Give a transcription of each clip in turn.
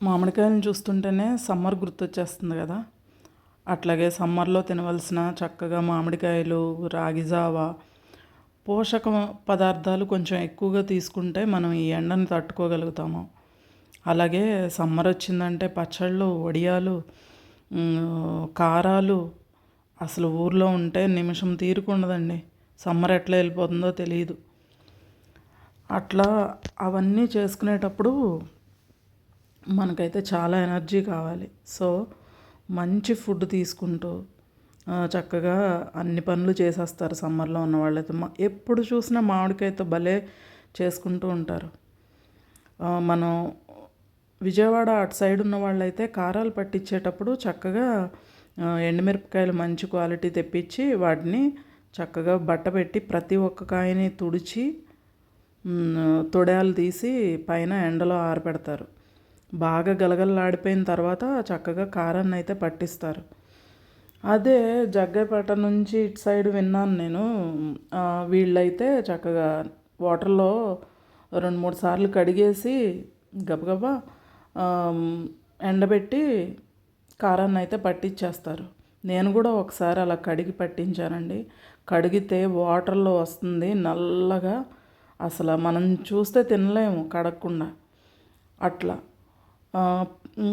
మామిడికాయలను చూస్తుంటేనే సమ్మర్ గుర్తొచ్చేస్తుంది కదా. అట్లాగే సమ్మర్లో తినవలసిన చక్కగా మామిడికాయలు రాగిజావ పోషక పదార్థాలు కొంచెం ఎక్కువగా తీసుకుంటే మనం ఈ ఎండని తట్టుకోగలుగుతాము. అలాగే సమ్మర్ వచ్చిందంటే పచ్చళ్ళు వడియాలు కారాలు అసలు ఊర్లో ఉంటే నిమిషం తీరుకుండదండి సమ్మర్ ఎట్లా వెళ్ళిపోతుందో తెలియదు అట్లా అవన్నీ చేసుకునేటప్పుడు మనకైతే చాలా ఎనర్జీ కావాలి. సో మంచి ఫుడ్ తీసుకుంటూ చక్కగా అన్ని పనులు చేసేస్తారు సమ్మర్లో ఉన్న వాళ్ళైతే. మా ఎప్పుడు చూసినా మామిడికాయతో భలే చేసుకుంటూ ఉంటారు. మనం విజయవాడ అటు సైడ్ ఉన్న వాళ్ళైతే కారాలు పట్టించేటప్పుడు చక్కగా ఎండుమిరపకాయలు మంచి క్వాలిటీ తెప్పించి వాటిని చక్కగా బట్ట పెట్టి ప్రతి ఒక్క కాయని తుడిచి తొడాలు తీసి పైన ఎండలో ఆరబెడతారు బాగా గలగలలాడిపోయిన తర్వాత చక్కగా కారాన్ని అయితే పట్టిస్తారు. అదే జగ్గైపేట నుంచి ఇటు సైడ్ విన్నాను నేను. వీళ్ళైతే చక్కగా వాటర్లో రెండు మూడు సార్లు కడిగేసి గబగబా ఎండబెట్టి కారాన్ని అయితే పట్టించేస్తారు నేను కూడా ఒకసారి అలా కడిగి పట్టించానండి. కడిగితే వాటర్లో వస్తుంది నల్లగా. అసలు మనం చూస్తే తినలేము కడగకుండా. అట్లా.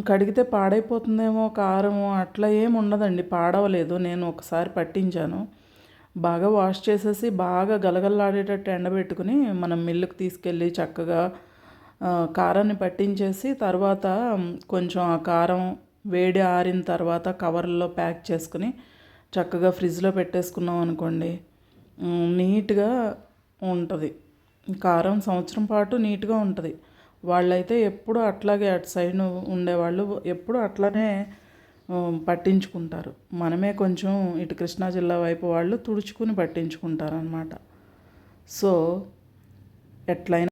కడిగితే పాడైపోతుందేమో కారము అట్లా ఏం ఉండదండి పాడవలేదు. నేను ఒకసారి పట్టించాను. బాగా వాష్ చేసేసి బాగా గలగల్లాడేటట్టు ఎండబెట్టుకుని మనం మిల్లుకి తీసుకెళ్ళి చక్కగా కారాన్ని పట్టించేసి తర్వాత కొంచెం ఆ కారం వేడి ఆరిన తర్వాత కవర్లో ప్యాక్ చేసుకుని చక్కగా ఫ్రిడ్జ్లో పెట్టేసుకున్నాం అనుకోండి నీట్గా ఉంటుంది. కారం సంవత్సరం పాటు నీట్గా ఉంటుంది. వాళ్ళైతే ఎప్పుడు అట్లాగే అటు సైడ్ ఉండేవాళ్ళు ఎప్పుడు అట్లానే పట్టించుకుంటారు. మనమే కొంచెం ఇటు కృష్ణా జిల్లా వైపు వాళ్ళు తుడుచుకుని పట్టించుకుంటారు అనమాట సో ఎట్లయినా